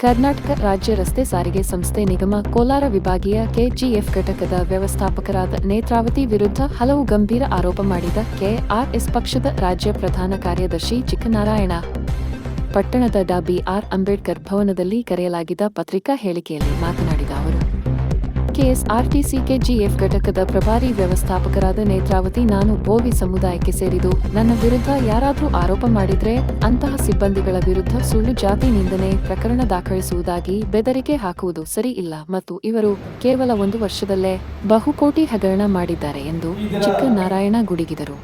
ಕರ್ನಾಟಕ ರಾಜ್ಯ ರಸ್ತೆ ಸಾರಿಗೆ ಸಂಸ್ಥೆ ನಿಗಮ ಕೋಲಾರ ವಿಭಾಗೀಯ ಕೆಜಿಎಫ್ ಘಟಕದ ವ್ಯವಸ್ಥಾಪಕರಾದ ನೇತ್ರಾವತಿ ವಿರುದ್ಧ ಹಲವು ಗಂಭೀರ ಆರೋಪ ಮಾಡಿದ ಕೆಆರ್ಎಸ್ ಪಕ್ಷದ ರಾಜ್ಯ ಪ್ರಧಾನ ಕಾರ್ಯದರ್ಶಿ ಚಿಕ್ಕನಾರಾಯಣ. ಪಟ್ಟಣದ ಡಾ ಬಿಆರ್ ಅಂಬೇಡ್ಕರ್ ಭವನದಲ್ಲಿ ಕರೆಯಲಾಗಿದ್ದ ಪತ್ರಿಕಾ ಹೇಳಿಕೆಯಲ್ಲಿ ಮಾತನಾಡಿದ ಅವರು ಕೆಎಸ್ಆರ್ಟಿಸಿ ಕೆಜಿಎಫ್ ಘಟಕದ ಪ್ರಭಾರಿ ವ್ಯವಸ್ಥಾಪಕರಾದ ನೇತ್ರಾವತಿ ನಾನು ಬೋವಿ ಸಮುದಾಯಕ್ಕೆ ಸೇರಿದು ನನ್ನ ವಿರುದ್ಧ ಯಾರಾದರೂ ಆರೋಪ ಮಾಡಿದ್ರೆ ಅಂತಹ ಸಿಬ್ಬಂದಿಗಳ ವಿರುದ್ಧ ಸುಳ್ಳು ಜಾತಿ ನಿಂದನೆ ಪ್ರಕರಣ ದಾಖಲಿಸುವುದಾಗಿ ಬೆದರಿಕೆ ಹಾಕುವುದು ಸರಿ ಇಲ್ಲ ಮತ್ತು ಇವರು ಕೇವಲ ಒಂದು ವರ್ಷದಲ್ಲೇ ಬಹುಕೋಟಿ ಹಗರಣ ಮಾಡಿದ್ದಾರೆ ಎಂದು ಚಿಕ್ಕನಾರಾಯಣ ಗುಡುಗಿದರು.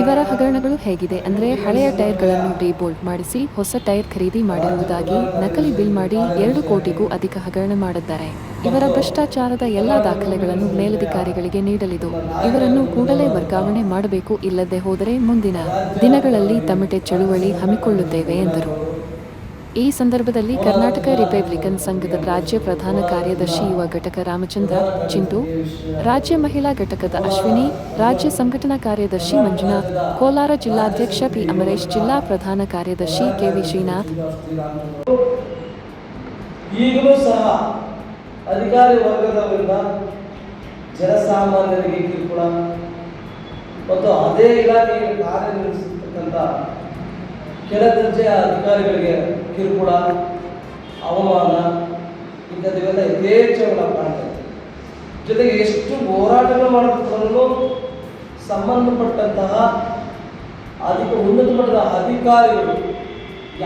ಇವರ ಹಗರಣಗಳು ಹೇಗಿದೆ ಅಂದ್ರೆ ಹಳೆಯ ಟೈರ್ಗಳನ್ನು ಡಿಬೋಲ್ಟ್ ಮಾಡಿಸಿ ಹೊಸ ಟೈರ್ ಖರೀದಿ ಮಾಡಿರುವುದಾಗಿ ನಕಲಿ ಬಿಲ್ ಮಾಡಿ ಎರಡು ಕೋಟಿಗೂ ಅಧಿಕ ಹಗರಣ ಮಾಡಿದ್ದಾರೆ. ಇವರ ಭ್ರಷ್ಟಾಚಾರದ ಎಲ್ಲಾ ದಾಖಲೆಗಳನ್ನು ಮೇಲಧಿಕಾರಿಗಳಿಗೆ ನೀಡಲಿದ್ದು, ಇವರನ್ನು ಕೂಡಲೇ ವರ್ಗಾವಣೆ ಮಾಡಬೇಕು ಇಲ್ಲದೆ ಹೋದರೆ ಮುಂದಿನ ದಿನಗಳಲ್ಲಿ ತಮಟೆ ಚಳುವಳಿ ಹಮ್ಮಿಕೊಳ್ಳುತ್ತೇವೆ ಎಂದರು. ಈ ಸಂದರ್ಭದಲ್ಲಿ ಕರ್ನಾಟಕ ರಿಪಬ್ಲಿಕನ್ ಸಂಘದ ರಾಜ್ಯ ಪ್ರಧಾನ ಕಾರ್ಯದರ್ಶಿ ಯುವ ಘಟಕ ರಾಮಚಂದ್ರ, ಚಿಂಟು, ರಾಜ್ಯ ಮಹಿಳಾ ಘಟಕದ ಅಶ್ವಿನಿ, ರಾಜ್ಯ ಸಂಘಟನಾ ಕಾರ್ಯದರ್ಶಿ ಮಂಜುನಾಥ್, ಕೋಲಾರ ಜಿಲ್ಲಾಧ್ಯಕ್ಷ ಪಿ ಅಮರೇಶ್, ಜಿಲ್ಲಾ ಪ್ರಧಾನ ಕಾರ್ಯದರ್ಶಿ ಕೆವಿ ಶ್ರೀನಾಥ್. ಈಗಲೂ ಸಹ ಅಧಿಕಾರಿ ವರ್ಗದವರಿಂದ ಜನಸಾಮಾನ್ಯರಿಗೆ ಕಿರುಕುಳ ಮತ್ತು ಅದೇ ಇಲಾಖೆಯಲ್ಲಿ ಕಾರ್ಯನಿರ್ವಹಿಸತಕ್ಕಂಥ ಕೆಳ ದರ್ಜೆಯ ಅಧಿಕಾರಿಗಳಿಗೆ ಕಿರುಕುಳ, ಅವಮಾನ ಇಂಥದ್ದೆಲ್ಲ ಯಥೇಚ್ಛಗಳ ಕಾಣ್ತಾ ಜೊತೆಗೆ ಎಷ್ಟು ಹೋರಾಟಗಳು ಮಾಡಬೇಕು ಸಂಬಂಧಪಟ್ಟಂತಹ ಅಧಿಕ, ಉನ್ನತ ಮಟ್ಟದ ಅಧಿಕಾರಿಗಳು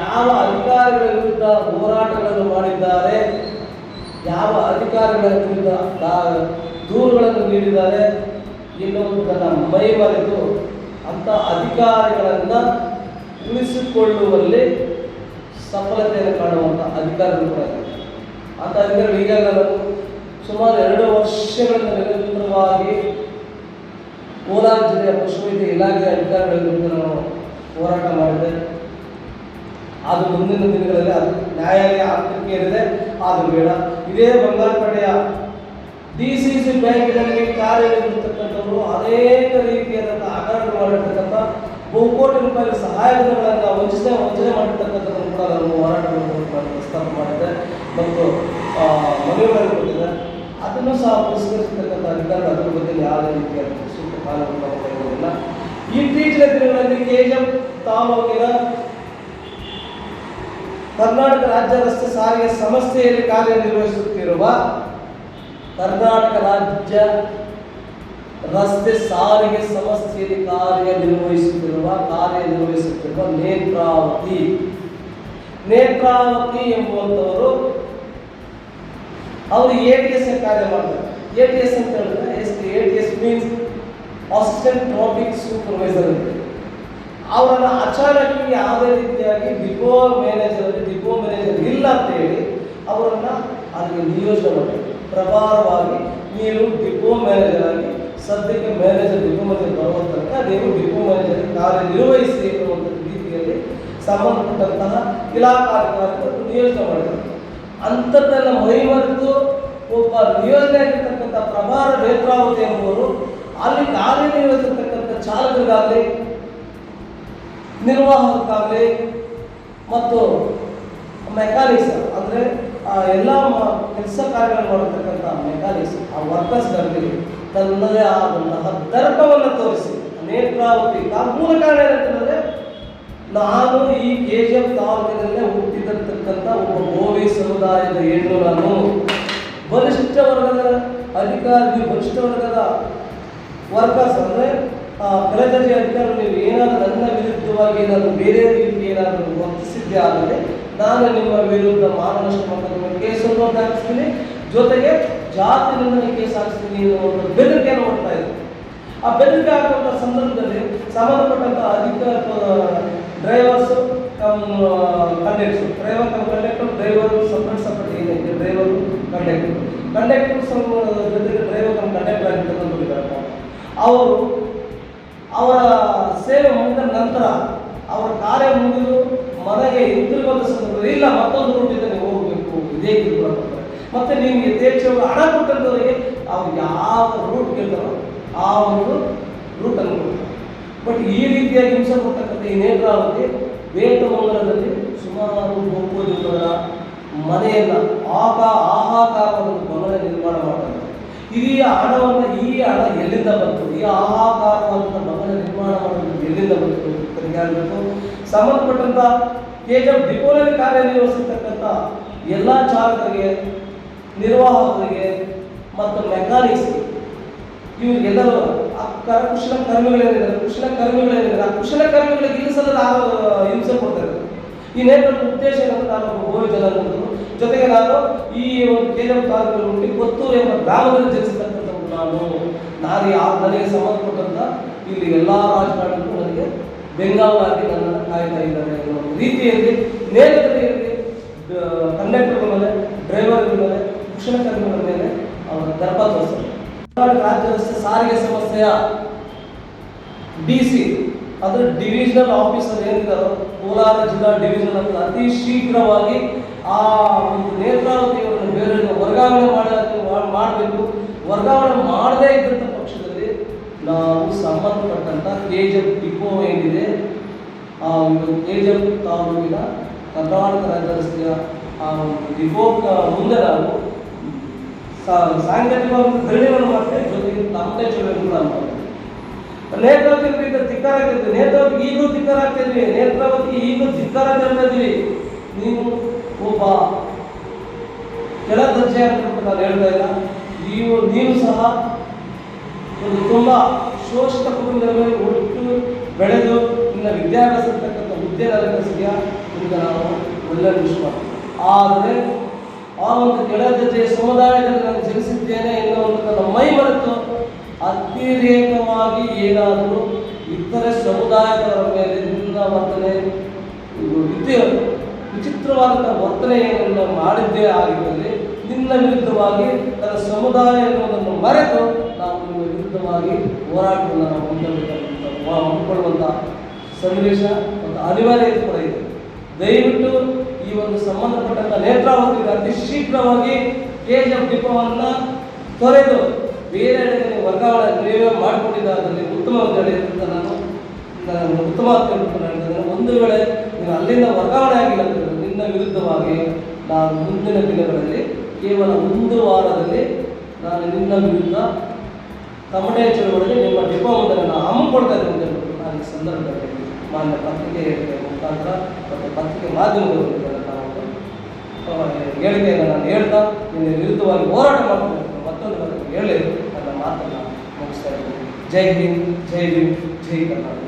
ಯಾವ ಅಧಿಕಾರಿಗಳ ವಿರುದ್ಧ ಹೋರಾಟಗಳನ್ನು ಮಾಡಿದ್ದಾರೆ, ಯಾವ ಅಧಿಕಾರಿಗಳ ವಿರುದ್ಧ ದೂರುಗಳನ್ನು ನೀಡಿದ್ದಾರೆ ಎನ್ನುವುದನ್ನು ಮೈ ಮರೆತು ಅಂಥ ಅಧಿಕಾರಿಗಳನ್ನು ಉಳಿಸಿಕೊಳ್ಳುವಲ್ಲಿ ಸಫಲತೆಯನ್ನು ಕಾಣುವಂಥ ಅಧಿಕಾರಿಗಳು ಕೂಡ ಇದೆ. ಅಂಥ ಅಧಿಕಾರಿಗಳು ಈಗಾಗಲೂ ಸುಮಾರು ಎರಡು ವರ್ಷಗಳಿಂದ ನಿರಂತರವಾಗಿ ಕೋಲಾರ ಜಿಲ್ಲೆಯ ಪಶುವೈದ್ಯ ಇಲಾಖೆಯ ಅಧಿಕಾರಿಗಳ ವಿರುದ್ಧ ನಾನು ಹೋರಾಟ ಮಾಡಿದೆ. ಅದು ಮುಂದಿನ ದಿನಗಳಲ್ಲಿ ಅದು ನ್ಯಾಯಾಲಯ ಹಂತಕ್ಕೆ ಏನಿದೆ ಆದರೂ ಬೇಡ. ಇದೇ ಬಂಗಾರಪೇಟೆಯ ಡಿ ಸಿ ಸಿ ಬ್ಯಾಂಕಿನಲ್ಲಿ ಕಾರ್ಯನಿರ್ವಹಿಸತಕ್ಕಂಥವರು ಅನೇಕ ರೀತಿಯಾದಂಥ ಹಗರಣ ಮಾಡಿರ್ತಕ್ಕಂಥ ಬಹುಕೋಟಿ ರೂಪಾಯಿ ಸಹಾಯಧನಗಳನ್ನು ವಂಚನೆ ವಂಚನೆ ಮಾಡಿರ್ತಕ್ಕಂಥದ್ದನ್ನು ಕೂಡ ನಾನು ಮಾಡಿ ಪ್ರಸ್ತಾಪ ಮಾಡಿದೆ ಮತ್ತು ಮನವಿ ಅದನ್ನು ಸಹ ಪುರಸ್ಕರಿಸತಕ್ಕಂಥ ಅಧಿಕಾರಿಗಳು ಅದರ ಬಗ್ಗೆ ಯಾವುದೇ ರೀತಿಯ ಸೂಕ್ತ ಕಾನೂನು ಕೈಗೊಳ್ಳಿಲ್ಲ ಇತ್ತೀಚಿನ ದಿನಗಳಲ್ಲಿ ಕೆಜಿಎಫ್ ತಾಲೂಕಿನ ಕರ್ನಾಟಕ ರಾಜ್ಯ ರಸ್ತೆ ಸಾರಿಗೆ ಸಂಸ್ಥೆಯಲ್ಲಿ ಕಾರ್ಯನಿರ್ವಹಿಸುತ್ತಿರುವ ಕರ್ನಾಟಕ ರಾಜ್ಯ ರಸ್ತೆ ಸಾರಿಗೆ ಸಂಸ್ಥೆಯಲ್ಲಿ ಕಾರ್ಯನಿರ್ವಹಿಸುತ್ತಿರುವ ಕಾರ್ಯನಿರ್ವಹಿಸುತ್ತಿರುವ ನೇತ್ರಾವತಿ. ನೇತ್ರಾವತಿ ಎಂಬುವಂಥವರು ಅವರು ಎ ಟಿ ಎಸ್ ಕಾರ್ಯ ಮಾಡ್ತಾರೆ. ಎ ಟಿ ಎಸ್ ಅಂತ ಹೇಳಿದ್ರೆ S A T S means assistant traffic supervisor ಅಂತ. ಅವರನ್ನು ಅಚಾನಕ್ ಯಾವುದೇ ರೀತಿಯಾಗಿ ಡಿಪೋ ಮ್ಯಾನೇಜರ್ ಡಿಪೋ ಮ್ಯಾನೇಜರ್ ಇಲ್ಲ ಅಂತ ಹೇಳಿ ಅವರನ್ನು ಅದಕ್ಕೆ ನಿಯೋಜನೆ ಮಾಡಿ ಪ್ರಭಾರವಾಗಿ ನೀನು ಡಿಪೋ ಮ್ಯಾನೇಜರ್ ಆಗಿ ಸದ್ಯಕ್ಕೆ ಮ್ಯಾನೇಜರ್ ಡಿಪೋ ಮ್ಯಾನೇಜರ್ ಬರುವ ತನಕ ನೀವು ಡಿಪೋ ಮ್ಯಾನೇಜರ್ ಕಾರ್ಯನಿರ್ವಹಿಸಿ ಎನ್ನುವಂಥ ರೀತಿಯಲ್ಲಿ ಸಂಬಂಧಪಟ್ಟಂತಹ ಇಲಾಖಾಧಿಕಾರಿಗಳು ನಿಯೋಜನೆ ಮಾಡಿದ್ದಾರೆ ಅಂಥದ್ದನ್ನು ಮೈಮರೆತು ಒಬ್ಬ ನಿಯೋಜನೆ ಆಗಿರ್ತಕ್ಕಂಥ ಪ್ರಭಾರ ನೇತ್ರಾವತಿ ಎಂಬುವರು ಅಲ್ಲಿ ಕಾರ್ಯನಿರ್ವಹಿಸಿರ್ತಕ್ಕಂಥ ಚಾಲಕರಿಗಾಗಲಿ ನಿರ್ವಾಹಕರಾಗಲಿ ಮತ್ತು ಮೆಕ್ಯಾನಿಕ್ಸ್ ಅಂದರೆ ಎಲ್ಲ ಕೆಲಸ ಕಾರ್ಯಗಳನ್ನು ಮಾಡತಕ್ಕಂಥ ಮೆಕ್ಯಾನಿಕ್ಸ್, ಆ ವರ್ಕರ್ಸ್ಗಳಿಗೆ ತನ್ನದೇ ಆದಂತಹ ದರ್ಪವನ್ನು ತೋರಿಸಿ ನೇತ್ರಾವತಿ ಮೂಲ ಕಾರಣ ಏನಂತಂದರೆ, ನಾನು ಈ ಕೆ ಜಿ ಎಫ್ ತಾಲೂಕಿನಲ್ಲೇ ಹುಟ್ಟಿದಂತಕ್ಕಂಥ ಒಬ್ಬ ಗೋವಿ ಸಮುದಾಯದ ಹೆಣ್ಣು ನಾನು ಬಲಿಷ್ಠ ವರ್ಗದ ಅಧಿಕಾರಿ ಬಲಿಷ್ಠ ವರ್ಗದ ವರ್ಕರ್ಸ್ ಅಂದರೆ ಕೆಳದರ್ಜೆ ಅಧಿಕಾರಿ ನೀವು ಏನಾದರೂ ನನ್ನ ವಿರುದ್ಧವಾಗಿ ನಾನು ಬೇರೆ ರೀತಿ ಏನಾದರೂ ವರ್ತಿಸಿದ್ದೆ ಆದರೆ ನಾನು ನಿಮ್ಮ ವಿರುದ್ಧ ಮಾನನಷ್ಟ ಮೊಕದ್ದಮೆ ಕೇಸನ್ನು ಹಾಕಿಸ್ತೀನಿ ಜೊತೆಗೆ ಜಾತಿ ನಿಂದನೆ ಕೇಸ್ ಹಾಕಿಸ್ತೀನಿ ಒಂದು ಬೆದರಿಕೆಯನ್ನು ಹೊಡ್ತಾ ಇದ್ರು. ಆ ಬೆದರಿಕೆ ಹಾಕುವಂಥ ಸಂದರ್ಭದಲ್ಲಿ ಸಂಬಂಧಪಟ್ಟಂಥ ಅಧಿಕ drivers conductors driver conductor driver separate separate ಏನೈತೆ ಡ್ರೈವರು ಕಂಡಕ್ಟರ್ ಕಂಡಕ್ಟರ್ ಜೊತೆಗೆ ಡ್ರೈವರ್ ಕಮ್ ಕಂಡಕ್ಟರ್ ಆಗಿರ್ತಕ್ಕಂಥ ಅವರು ಅವರ ಸೇವೆ ಮುಗಿದ ನಂತರ ಅವರ ಕಾರ್ಯ ಮುಗಿದು ಮನೆಗೆ ಹಿಂತಿರುಗುವಂಥ ಸಂದರ್ಭದಲ್ಲಿ, ಇಲ್ಲ, ಮತ್ತೊಂದು ರೂಟ್ ಹೋಗಬೇಕು. ಇದೇ ಕೊಡ್ತಾರೆ ಮತ್ತೆ ನೀವು ಯಥೇಚ್ಛವಾಗಿ ಹಣ ಕೊಟ್ಟಂಥವರಿಗೆ ಅವ್ರು ಯಾವ ರೂಟ್ ಕೇಳ್ತಾರೋ ಆ ಒಂದು ರೂಟನ್ನು ಕೊಡ್ತಾರೆ. ಬಟ್ ಈ ರೀತಿಯಾಗಿ ಹಿಂಸೆ ಕೊಡ್ತಕ್ಕಂಥ ಈ ನೇತ್ರಾವತಿ ವೇದಮಂಗಲದಲ್ಲಿ ಸುಮಾರು ಮನೆಯಲ್ಲ ಮನೆಯನ್ನು ಆಕಾ ಆಹಾಕಾರದ ಒಂದು ಭವನ ನಿರ್ಮಾಣ ಮಾಡ್ತಾರೆ. ಈ ಹಣವನ್ನು ಈ ಹಣ ಎಲ್ಲಿಂದ ಬಂತು? ಈ ಆಹಾಕಾರವಾದಂಥ ಭವನ ನಿರ್ಮಾಣ ಮಾಡೋದು ಎಲ್ಲಿಂದ ಬಂತು ಆಗಬೇಕು ಸಂಬಂಧಪಟ್ಟಂಥ ಕೆ ಜಿ ಎಫ್ ಡಿಪೋನಲ್ಲಿ ಎಲ್ಲ ಚಾಲಕರಿಗೆ ನಿರ್ವಾಹಕರಿಗೆ ಮತ್ತು ಮೆಕ್ಯಾನಿಕ್ಸ್ ಇವರಿಗೆಲ್ಲರೂ ಆ ಕರಕುಶಲ ಕರ್ಮಿಗಳೇನಿದ್ದಾರೆ, ಕುಶಲ ಕರ್ಮಿಗಳೇನಿದ್ದಾರೆ, ಆ ಕುಶಲ ಕರ್ಮಿಗಳಿಗೆ ಇಲ್ಲಿ ಸಲ ನಾವು ಹಿಂಸೆ ಕೊಡ್ತಾರೆ ಈ ನೇತೃತ್ವದ ಉದ್ದೇಶ ಏನಂತ ನಾನು ಒಬ್ಬ ಜನ ಜೊತೆಗೆ ನಾನು ಈ ಒಂದು ಕೇಂದ್ರ ತಾಲೂಕಿನಲ್ಲಿ ಕೊತ್ತೂರು ಎಂಬ ಗ್ರಾಮದಲ್ಲಿ ಜನಿಸಿರ್ತಕ್ಕಂಥವ್ರು ನಾನು ನಾನು ಯಾವ ನನಗೆ ಸಂಬಂಧಪಟ್ಟಂಥ ಇಲ್ಲಿ ಎಲ್ಲ ರಾಜಕಾರಣಿಗಳು ನನಗೆ ಬೆಂಗಾವಲಾಗಿ ನನ್ನ ಕಾಯ್ತಾ ಇದ್ದಾರೆ ಅನ್ನೋ ರೀತಿಯಲ್ಲಿ ನೇರದಲ್ಲಿ ಕಂಡಕ್ಟರ್ ಮೇಲೆ ಡ್ರೈವರ್ ಮೇಲೆ ಕುಶಲಕರ್ಮಿಗಳ ಮೇಲೆ ಅವರ ದರ್ಪ ತೋರಿಸ್ತಾರೆ. ರಾಜ್ಯ ರಸ್ತೆ ಸಾರಿಗೆ ಸಂಸ್ಥೆಯ ಡಿ ಸಿ ಅದರ ಡಿವಿಷನಲ್ ಆಫೀಸರ್ ಏನಿದ್ದಾರೋ ಕೋಲಾರ ಜಿಲ್ಲಾ ಡಿವಿಷನ್ ಅಂತ ಅತಿ ಶೀಘ್ರವಾಗಿ ಆ ಒಂದು ನೇತ್ರಾವತಿಯವರನ್ನು ಬೇರೆ ವರ್ಗಾವಣೆ ಮಾಡ, ಮಾಡಬೇಕು. ವರ್ಗಾವಣೆ ಮಾಡದೇ ಇದ್ದಂಥ ಪಕ್ಷದಲ್ಲಿ ನಾವು ಸಂಬಂಧಪಟ್ಟಂಥ ಕೆ ಜಿ ಎಫ್ ಡಿಪೋ ಏನಿದೆ, ಆ ಒಂದು ಕೆ ಜಿ ಎಫ್ ತಾಲೂಕಿನ ಕರ್ನಾಟಕ ರಾಜ್ಯ ರಸ್ತೆಯ ಆ ಡಿಪೋ ಮುಂದೆ ನಾವು ಸಾ- ಸಾಂಘಿಕವಾಗಿ ಧರಣಿಗಳನ್ನು ಮಾಡ್ತೇವೆ, ಜೊತೆಗೆ ತಮ್ಮದೇ ಚಳುವಳಿ ಅಂತ ನೇತ್ರಾವತಿ ಧಿಕ್ಕಾರ ಆಗ್ತಿದ್ವಿ ನೇತ್ರಾವತಿ ಈಗಲೂ ಧಿಕ್ಕಾರ ನೇತ್ರಾವತಿ ಈಗಲೂ ಧಿಕ್ಕಾರ ನೀವು ಒಬ್ಬ ಕೆಳ ದರ್ಜೆ ಅಂತ ನಾನು ಹೇಳ್ತಾ ಇಲ್ಲ. ನೀವು ನೀವು ಸಹ ಒಂದು ತುಂಬ ಶೋಷಿತ ಕುಟುಂಬದಲ್ಲಿ ಹುಟ್ಟು ಬೆಳೆದು ನಿನ್ನ ವಿದ್ಯಾಭ್ಯಾಸ ಇರ್ತಕ್ಕಂಥ ಹುದ್ದೆ ಅಲಂಕರಿಸಿದೆಯಾ ನಿಮಗೆ ನಾವು ಒಳ್ಳೆ ವಿಶ್ವ ಆದರೆ ಆ ಒಂದು ಕೆಳ ಜೊತೆ ಸಮುದಾಯದಲ್ಲಿ ನಾನು ಜನಿಸಿದ್ದೇನೆ ಎನ್ನುವ ಒಂದು ನನ್ನ ಮೈ ಮರೆತು ಅತಿರೇಕವಾಗಿ ಏನಾದರೂ ಇತರೆ ಸಮುದಾಯದವರ ಮೇಲೆ ನಿನ್ನ ವರ್ತನೆ, ಇದು ವಿದ್ಯೆ ವಿಚಿತ್ರವಾದಂಥ ವರ್ತನೆ ಏನನ್ನು ಮಾಡಿದ್ದೇ ಆಗಿದ್ದಲ್ಲಿ ನಿನ್ನ ವಿರುದ್ಧವಾಗಿ ತನ್ನ ಸಮುದಾಯ ಎನ್ನುವುದನ್ನು ಮರೆತು ನಾವು ನಿಮ್ಮ ವಿರುದ್ಧವಾಗಿ ಹೋರಾಟವನ್ನು ನಾವು ಹೊಂದಬೇಕಾದಂಥ ಹಮ್ಮಿಕೊಳ್ಳುವಂಥ ಸನ್ನಿವೇಶ ಒಂದು ಅನಿವಾರ್ಯತೆ ಕೂಡ ಇದೆ. ದಯವಿಟ್ಟು ಈ ಒಂದು ಸಂಬಂಧಪಟ್ಟಂತ ನೇತ್ರಾವತಿಗೆ ಅತಿ ಶೀಘ್ರವಾಗಿ ಕೆ ಜಿ ಎಫ್ ಡಿಪೋವನ್ನು ತೊರೆದು ಬೇರೆ ವರ್ಗಾವಣೆ ನೀವೇ ಮಾಡಿಕೊಂಡಿದ್ದಾದಲ್ಲಿ ಉತ್ತಮ ಅಂತ ನಾನು ಉತ್ತಮ ಅಂತ ಒಂದು ವೇಳೆ ನೀವು ಅಲ್ಲಿಂದ ವರ್ಗಾವಣೆ ಆಗಿಲ್ಲ ನಿನ್ನ ವಿರುದ್ಧವಾಗಿ ನಾನು ಮುಂದಿನ ದಿನಗಳಲ್ಲಿ ಕೇವಲ ಒಂದು ವಾರದಲ್ಲಿ ನಾನು ನಿನ್ನ ವಿರುದ್ಧ ತಮಟೆ ಚಳುವಳಿ ನಿಮ್ಮ ಡಿಪೋ ಮುಂದೆ ನಾನು ಹಮ್ಮಿಕೊಳ್ತಾ ಇದ್ದೇನೆ ಸಂದರ್ಭದಲ್ಲಿ ಮಾನ್ಯ ಪತ್ರಿಕೆ ಮುಖಾಂತರ ಮತ್ತು ಪತ್ರಿಕೆ ನಾನು ಆ, ಹೇಳಿಕೆಯನ್ನು ನಾನು ಹೇಳ್ತಾ ನಿನ್ನೆ ವಿರುದ್ಧವಾಗಿ ಹೋರಾಟ ಮಾಡ್ತೀನಿ ಮತ್ತೊಂದು ಹೇಳಿ ನನ್ನ ಮಾತನ್ನು ಮುಗಿಸ್ತಾ ಇದ್ದೀನಿ. ಜೈ ಹಿಂದ್ ಜೈ ಹಿಂದ್ ಜೈ ಕರ್ನಾಟಕ.